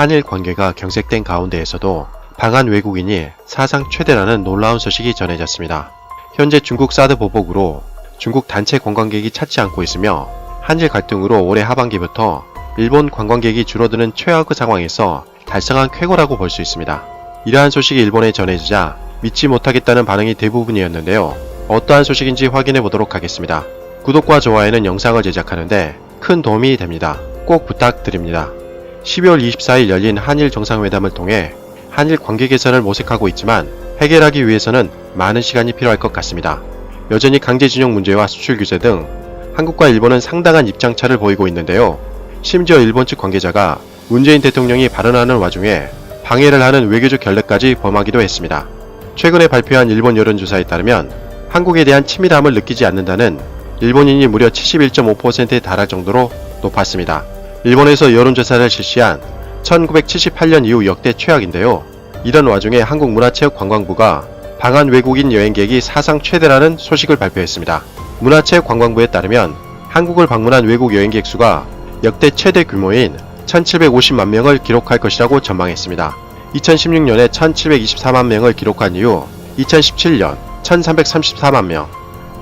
한일 관계가 경색된 가운데에서도 방한 외국인이 사상 최대라는 놀라운 소식이 전해졌습니다. 현재 중국 사드 보복으로 중국 단체 관광객이 찾지 않고 있으며 한일 갈등으로 올해 하반기부터 일본 관광객이 줄어드는 최악의 상황에서 달성한 쾌거라고 볼 수 있습니다. 이러한 소식이 일본에 전해지자 믿지 못하겠다는 반응이 대부분이었는데요. 어떠한 소식인지 확인해 보도록 하겠습니다. 구독과 좋아요는 영상을 제작하는데 큰 도움이 됩니다. 꼭 부탁드립니다. 12월 24일 열린 한일 정상회담을 통해 한일 관계 개선을 모색하고 있지만 해결하기 위해서는 많은 시간이 필요할 것 같습니다. 여전히 강제징용 문제와 수출 규제 등 한국과 일본은 상당한 입장차를 보이고 있는데요. 심지어 일본 측 관계자가 문재인 대통령이 발언하는 와중에 방해를 하는 외교적 결례까지 범하기도 했습니다. 최근에 발표한 일본 여론조사에 따르면 한국에 대한 치밀함을 느끼지 않는다는 일본인이 무려 71.5%에 달할 정도로 높았습니다. 일본에서 여론조사를 실시한 1978년 이후 역대 최악인데요. 이런 와중에 한국문화체육관광부가 방한 외국인 여행객이 사상 최대라는 소식을 발표했습니다. 문화체육관광부에 따르면 한국을 방문한 외국 여행객 수가 역대 최대 규모인 1750만 명을 기록할 것이라고 전망했습니다. 2016년에 1724만 명을 기록한 이후 2017년 1334만 명,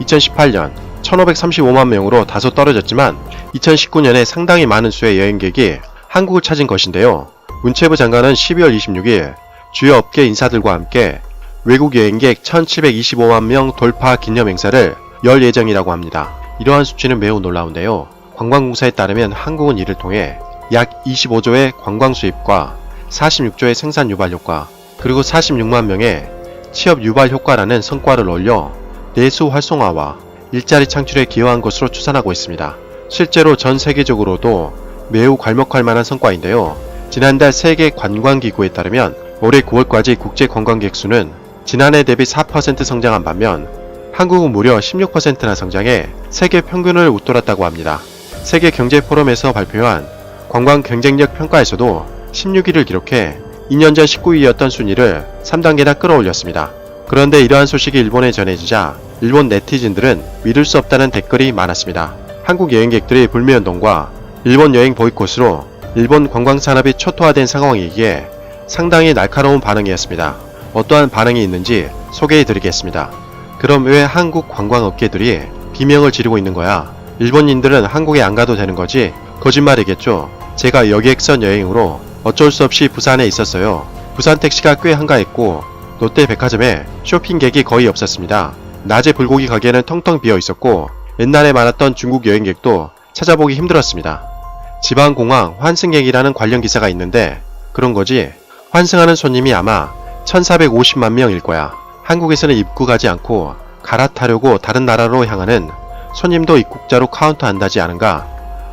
2018년 1535만 명으로 다소 떨어졌지만 2019년에 상당히 많은 수의 여행객이 한국을 찾은 것인데요. 문체부 장관은 12월 26일 주요 업계 인사들과 함께 외국 여행객 1725만 명 돌파 기념 행사를 열 예정이라고 합니다. 이러한 수치는 매우 놀라운데요. 관광공사에 따르면 한국은 이를 통해 약 25조의 관광 수입과 46조의 생산 유발 효과, 그리고 46만 명의 취업 유발 효과라는 성과를 올려 내수 활성화와 일자리 창출에 기여한 것으로 추산하고 있습니다. 실제로 전 세계적으로도 매우 괄목할 만한 성과인데요. 지난달 세계 관광기구에 따르면 올해 9월까지 국제 관광객 수는 지난해 대비 4% 성장한 반면 한국은 무려 16%나 성장해 세계 평균을 웃돌았다고 합니다. 세계 경제 포럼에서 발표한 관광 경쟁력 평가에서도 16위를 기록해 2년 전 19위였던 순위를 3단계나 끌어올렸습니다. 그런데 이러한 소식이 일본에 전해지자 일본 네티즌들은 믿을 수 없다는 댓글이 많았습니다. 한국 여행객들이 불매운동과 일본 여행 보이콧으로 일본 관광 산업이 초토화된 상황이기에 상당히 날카로운 반응이었습니다. 어떠한 반응이 있는지 소개해 드리겠습니다. 그럼 왜 한국 관광업계들이 비명을 지르고 있는 거야? 일본인들은 한국에 안 가도 되는 거지? 거짓말이겠죠. 제가 여객선 여행으로 어쩔 수 없이 부산에 있었어요. 부산 택시가 꽤 한가했고 롯데 백화점에 쇼핑객이 거의 없었습니다. 낮에 불고기 가게는 텅텅 비어 있었고 옛날에 많았던 중국 여행객도 찾아보기 힘들었습니다. 지방공항 환승객이라는 관련 기사가 있는데 그런 거지 환승하는 손님이 아마 1450만 명일 거야. 한국에서는 입국하지 않고 갈아타려고 다른 나라로 향하는 손님도 입국자로 카운트한다지 않은가?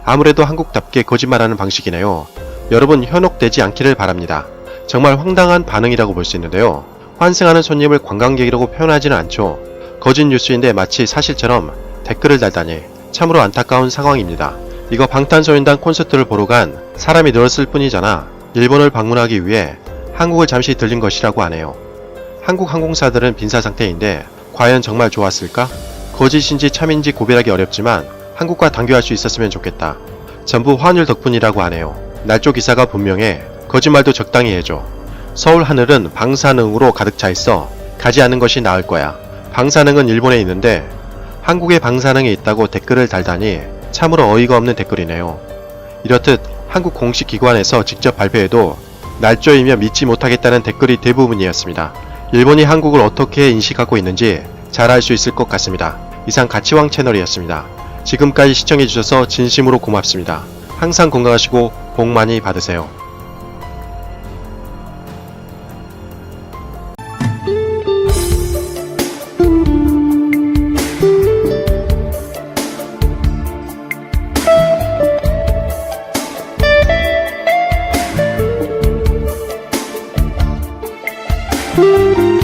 아무래도 한국답게 거짓말하는 방식이네요. 여러분 현혹되지 않기를 바랍니다. 정말 황당한 반응이라고 볼 수 있는데요. 환승하는 손님을 관광객이라고 표현하지는 않죠. 거짓 뉴스인데 마치 사실처럼 댓글을 달다니 참으로 안타까운 상황입니다. 이거 방탄소년단 콘서트를 보러 간 사람이 늘었을 뿐이잖아. 일본을 방문하기 위해 한국을 잠시 들린 것이라고 하네요. 한국 항공사들은 빈사 상태인데 과연 정말 좋았을까? 거짓인지 참인지 구별하기 어렵지만 한국과 단교할 수 있었으면 좋겠다. 전부 환율 덕분이라고 하네요. 날조 기사가 분명해 거짓말도 적당히 해줘. 서울 하늘은 방사능으로 가득 차 있어 가지 않는 것이 나을 거야. 방사능은 일본에 있는데 한국에 방사능이 있다고 댓글을 달다니 참으로 어이가 없는 댓글이네요. 이렇듯 한국 공식 기관에서 직접 발표해도 날조이며 믿지 못하겠다는 댓글이 대부분이었습니다. 일본이 한국을 어떻게 인식하고 있는지 잘 알 수 있을 것 같습니다. 이상 가치왕 채널이었습니다. 지금까지 시청해주셔서 진심으로 고맙습니다. 항상 건강하시고 복 많이 받으세요. Música